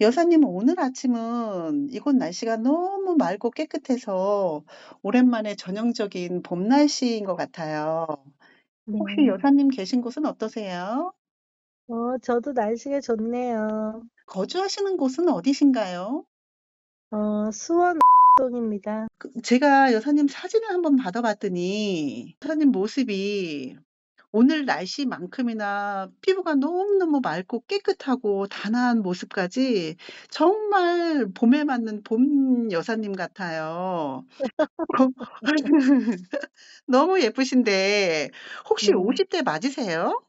여사님은 오늘 아침은 이곳 날씨가 너무 맑고 깨끗해서 오랜만에 전형적인 봄 날씨인 것 같아요. 혹시 네. 여사님 계신 곳은 어떠세요? 어, 저도 날씨가 좋네요. 거주하시는 곳은 어디신가요? 어, 수원 동입니다. 그 제가 여사님 사진을 한번 받아봤더니 여사님 모습이 오늘 날씨만큼이나 피부가 너무너무 맑고 깨끗하고 단아한 모습까지 정말 봄에 맞는 봄 여사님 같아요. 너무 예쁘신데 혹시 네. 50대 맞으세요?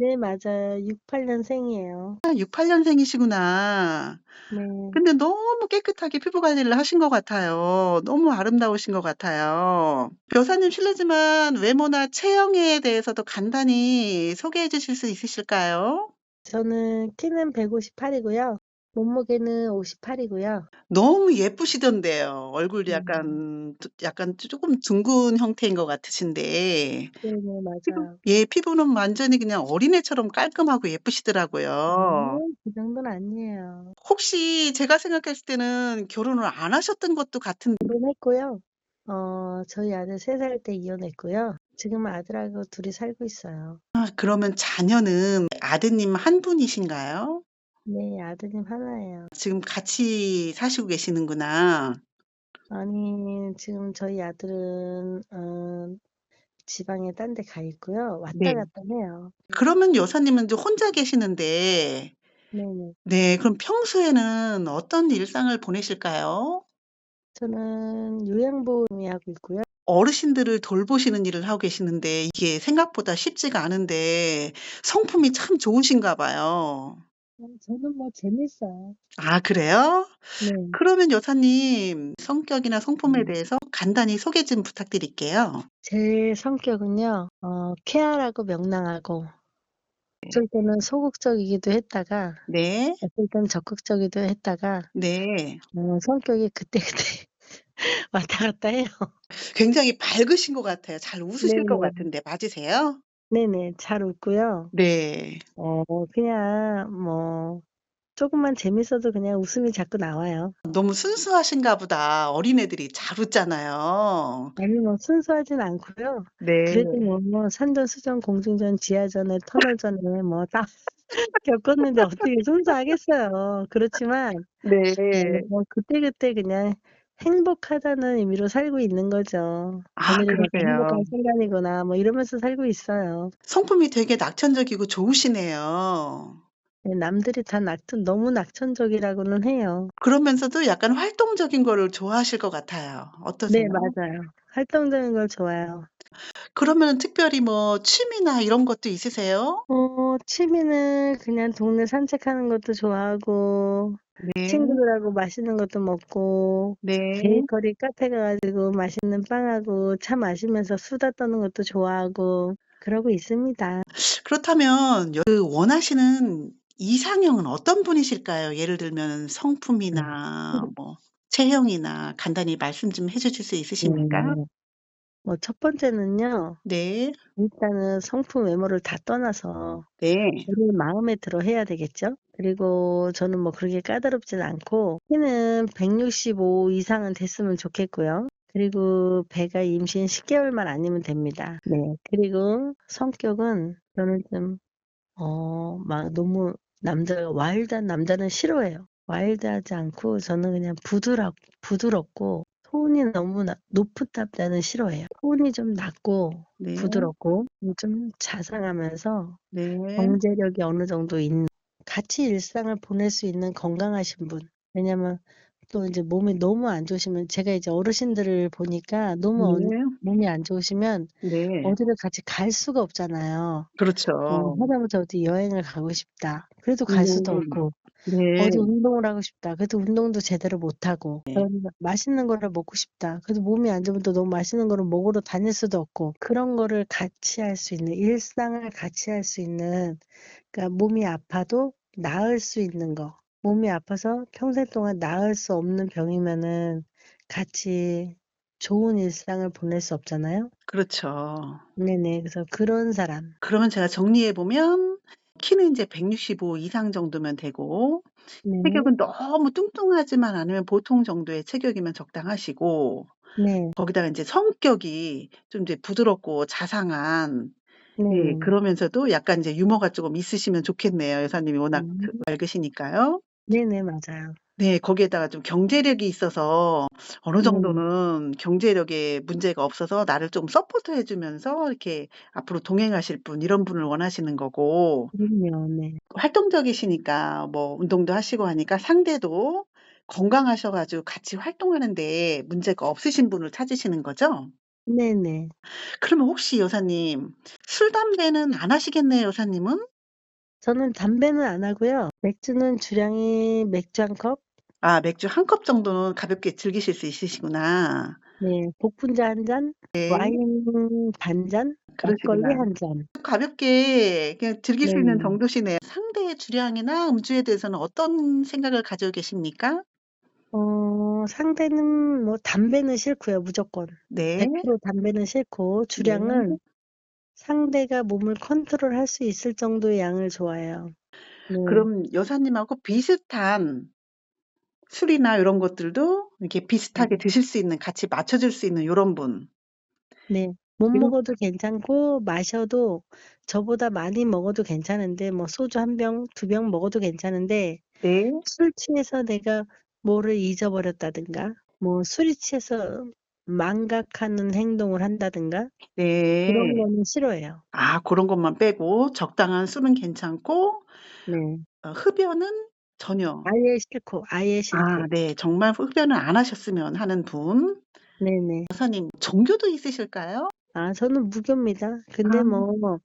네, 맞아요. 68년생이에요. 아 68 년생이시구나. 네. 근데 너무 깨끗하게 피부 관리를 하신 것 같아요. 너무 아름다우신 것 같아요. 여사님 실례지만 외모나 체형에 대해서도 간단히 소개해 주실 수 있으실까요? 저는 키는 158이고요. 몸무게는 58이고요. 너무 예쁘시던데요. 얼굴이 네. 약간 두 약간 쪼금 둥근 형태인 것 같으신데 네네, 피부 맞아요. 예 피부는 완전히 그냥 어린애처럼 깔끔하고 예쁘시더라고요. 아니요, 그 정도는 아니에요. 혹시 제가 생각했을 때는 결혼을 안 하셨던 것도 같은 결혼했고요. 어, 저희 아들 3살 때 이혼했고요. 지금 아들하고 둘이 살고 있어요. 아 그러면 자녀는 아드님 한 분이신가요? 네, 아드님 하나예요. 지금 같이 사시고 계시는구나. 아니, 지금 저희 아들은 어, 지방에 딴 데 가 있고요. 왔다 네. 갔다 해요. 그러면 여사님은 이제 혼자 계시는데 네네. 네 그럼 평소에는 어떤 일상을 보내실까요? 저는 요양보험이 하고 있고요. 어르신들을 돌보시는 일을 하고 계시는데 이게 생각보다 쉽지가 않은데 성품이 참 좋으신가 봐요. 어, 저는 뭐 재밌어요. 아 그래요? 네. 그러면 여사님 성격이나 성품에 음. 대해서 간단히 소개 좀 부탁드릴게요. 제 성격은요, 어, 쾌활하고 명랑하고, 어쩔 때는 소극적이기도 했다가, 네. 어쩔 때는 적극적이기도 했다가, 네. 어, 성격이 그때그때 왔다 갔다 해요. 굉장히 밝으신 것 같아요. 잘 웃으실 것 네네. 같은데 맞으세요? 네네. 잘 웃고요. 네. 어, 그냥 뭐, 조금만 재밌어도 그냥 웃음이 자꾸 나와요. 너무 순수하신가 보다. 어린애들이 잘 웃잖아요. 아니 뭐 순수하진 않고요. 네. 그래도 뭐뭐 산전, 수전, 공중전, 지하전에, 터널전에 뭐 다 겪었는데 어떻게 순수하겠어요. 그렇지만 네. 네 뭐 그때그때 그냥 행복하다는 의미로 살고 있는 거죠. 아 '오늘이 그러세요. 행복한 순간이구나.' 뭐 이러면서 살고 있어요. 성품이 되게 낙천적이고 좋으시네요. 네 남들이 다 낙천 너무 낙천적이라고는 해요. 그러면서도 약간 활동적인 거를 좋아하실 것 같아요. 네 어떠세요? 맞아요. 활동적인 걸 좋아해요. 그러면은 특별히 뭐 취미나 이런 것도 있으세요? 어 취미는 그냥 동네 산책하는 것도 좋아하고 네. 친구들하고 맛있는 것도 먹고 네. 베이커리 카페 가 가지고 맛있는 빵하고 차 마시면서 수다 떠는 것도 좋아하고 그러고 있습니다. 그렇다면 여 그 원하시는 이상형은 어떤 분이실까요? 예를 들면 네. 성품이나 뭐 체형이나 간단히 말씀 좀 해 주실 수 있으십니까? 네. 뭐첫 번째는요. 네. 일단은 성품 외모를 다 떠나서 네. 저를 마음에 들어 해야 되겠죠. 그리고 저는 뭐 그렇게 까다롭진 않고 키는 165 이상은 됐으면 좋겠고요. 그리고 배가 임신 10개월만 아니면 됩니다. 네. 그리고 성격은 저는 좀 어 막 너무 남자가 와일드한 남자는 싫어해요. 와일드하지 않고 저는 그냥 부드럽 부드럽고 톤이 너무 나 높은 싫어해요. 톤이 좀 낮고 네. 부드럽고 좀 자상하면서 네. 경제력이 어느 정도 있는 같이 일상을 보낼 수 있는 건강하신 분. 왜냐면 또 이제 몸이 너무 안 좋으시면 제가 이제 어르신들을 보니까 너무 어느 네. 몸이 안 좋으시면 네. 어디를 같이 갈 수가 없잖아요. 뭐 그렇죠. 하다못해 어디 여행을 가고 싶다. 그래도 갈 수도 네. 없고 네. 어디 운동을 하고 싶다. 그래도 운동도 제대로 못 하고 네. 그러니까 맛있는 거를 먹고 싶다. 그래도 몸이 안 좋으면 또 너무 맛있는 거를 먹으러 다닐 수도 없고 그런 거를 같이 할 수 있는 일상을 같이 할 수 있는 그러니까 몸이 아파도 나을 수 있는 거. 몸이 아파서 평생 동안 나을 수 없는 병이면은 같이 좋은 일상을 보낼 수 없잖아요. 그렇죠. 네네. 그래서 그런 사람. 그러면 제가 정리해 보면 키는 이제 165 이상 정도면 되고 네. 체격은 너무 뚱뚱하지만 않으면 보통 정도의 체격이면 적당하시고 네. 거기다가 인제 성격이 좀 이제 부드럽고 자상한 예 네. 그러면서도 약간 이제 유머가 쪼금 있으시면 좋겠네요. 여사님이 워낙 그 음. 밝으시니까요. 네네. 맞아요. 네. 거기에다가 좀 경제력이 있어서 어느 네. 정도는 경제력에 문제가 없어서 나를 좀 서포트해 주면서 이렇게 앞으로 동행하실 분 이런 분을 원하시는 거고 그럼요. 네. 활동적이시니까 뭐 운동도 하시고 하니까 상대도 건강하셔 가지고 같이 활동하는 데 문제가 없으신 분을 찾으시는 거죠? 네네. 그러면 혹시 여사님 술 담배는 안 하시겠네요, 여사님은? 저는 담배는 안 하고요. 맥주는 주량이 맥주 1 컵 아 맥주 1 컵 정도는 가볍게 즐기실 수 있으시구나. 네. 복분자 1 잔, 네. 와인 반 잔, 막걸리 그러시구나. 1 잔. 가볍게 그냥 즐길 수 있는 네. 정도시네요. 상대의 주량이나 음주에 대해서는 어떤 생각을 가지고 계십니까? 어 상대는 뭐 담배는 싫고요, 무조건. 네. 100% 담배는 싫고 네. 주량은 상대가 몸을 컨트롤할 수 있을 정도의 양을 좋아해요. 네. 그럼 여사님하고 비슷한 술이나 요런 것들도 이렇게 비슷하게 네. 드실 수 있는 같이 맞춰 줄 수 있는 요런 분. 네. 못 이런 먹어도 괜찮고 마셔도 저보다 많이 먹어도 괜찮은데 뭐 소주 1 병, 2 병 먹어도 괜찮은데 네. 술 취해서 내가 뭐를 잊어버렸다든가 뭐 술이 취해서 망각하는 행동을 한다든가 그런 네. 거는 싫어해요. 아 고런 것만 빼고 적당한 술은 괜찮고 네. 어 흡연은 전혀 아예 싫고, 아예 싫고. 아 네. 정말 흡연을 안 하셨으면 하는 분. 네네. 여사님 종교도 있으실까요? 아 저는 무교입니다. 근데 아. 뭐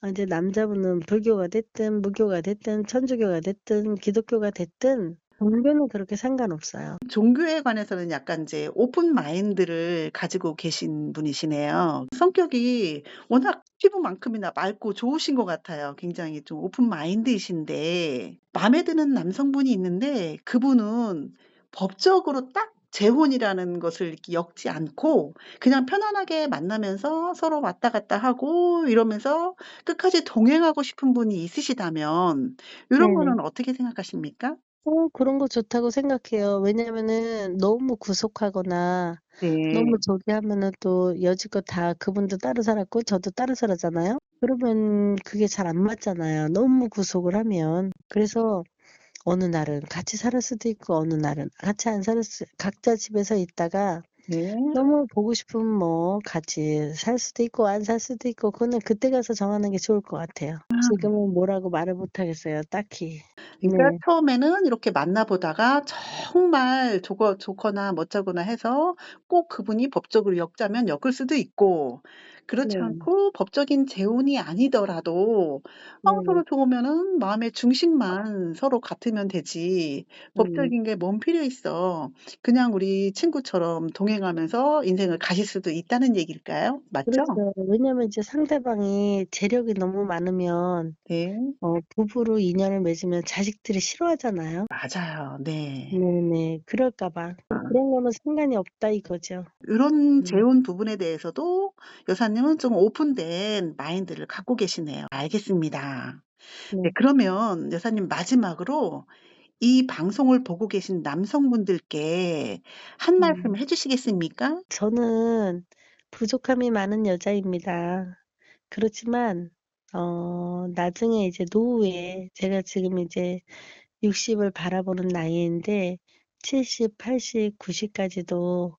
아 이제 남자분은 불교가 됐든 무교가 됐든 천주교가 됐든 기독교가 됐든 종교는 그렇게 상관없어요. 종교에 관해서는 약간 이제 오픈 마인드를 가지고 계신 분이시네요. 성격이 워낙 피부만큼이나 맑고 좋으신 것 같아요. 굉장히 좀 오픈 마인드이신데 마음에 드는 남성분이 있는데 그분은 법적으로 딱 재혼이라는 것을 이렇게 엮지 않고 그냥 편안하게 만나면서 서로 왔다 갔다 하고 이러면서 끝까지 동행하고 싶은 분이 있으시다면 요런 네네. 거는 어떻게 생각하십니까? 어 그런 거 좋다고 생각해요. 왜냐면은 너무 구속하거나 네. 너무 저기 하면은 또 여지껏 다 그분도 따로 살았고 저도 따로 살았잖아요. 그러면 그게 잘 안 맞잖아요, 너무 구속을 하면. 그래서 어느 날은 같이 살 수도 있고 어느 날은 같이 안 살 수 각자 집에서 있다가 네. 너무 보고 싶으면 뭐 같이 살 수도 있고 안 살 수도 있고 그거는 그때 가서 정하는 게 좋을 것 같아요. 아. 지금은 뭐라고 말을 못 하겠어요, 딱히. 그러니까 네. 처음에는 이렇게 만나 보다가 정말 좋거 좋거나 멋자거나 해서 꼭 그분이 법적으로 엮자면 엮을 수도 있고 그렇지 네. 않고 법적인 재혼이 아니더라도 어 네네. 서로 좋으면은 마음의 중심만 서로 같으면 되지 음. 법적인 게 뭔 필요 있어. 그냥 우리 친구처럼 동행 하면서 인생을 가실 수도 있다는 얘기일까요? 맞죠? 그렇죠. 왜냐면 이제 상대방이 재력이 너무 많으면 네. 어 부부로 인연을 맺으면 자식들이 싫어하잖아요. 맞아요. 네. 네네. 그럴까 봐. 그런 거는 상관이 없다 이거죠. 요런 음. 재혼 부분에 대해서도 여사님은 좀 오픈된 마인드를 갖고 계시네요. 알겠습니다. 네 네. 그러면 여사님 마지막으로 이 방송을 보고 계신 남성분들께 한 말씀 음. 해 주시겠습니까? 저는 부족함이 많은 여자입니다. 그렇지만 어 나중에 이제 노후에 제가 지금 이제 60을 바라보는 나이인데 70, 80, 90 까지도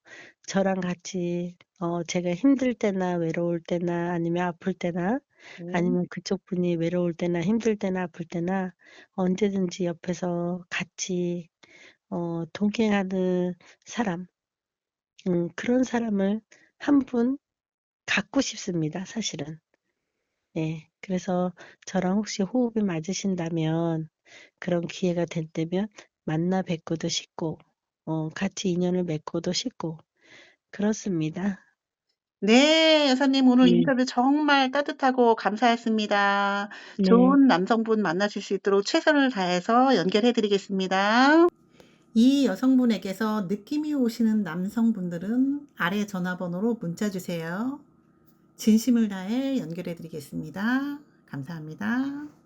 저랑 같이 어 제가 힘들 때나 외로울 때나 아니면 아플 때나 네. 아니면 그쪽 분이 외로울 때나 힘들 때나 아플 때나 언제든지 옆에서 같이 어 동행하는 사람 음 그런 사람을 한분 갖고 싶습니다, 사실은. 예. 그래서 저랑 혹시 호흡이 맞으신다면 그런 기회가 된다면 만나 뵙고도 싶고 어 같이 인연을 맺고도 싶고 그렇습니다. 네. 여사님 오늘 네. 인터뷰 정말 따뜻하고 감사했습니다. 네. 좋은 남성분 만나실 수 있도록 최선을 다해서 연결해 드리겠습니다. 이 여성분에게서 느낌이 오시는 남성분들은 아래 전화번호로 문자 주세요. 진심을 다해 연결해 드리겠습니다. 감사합니다.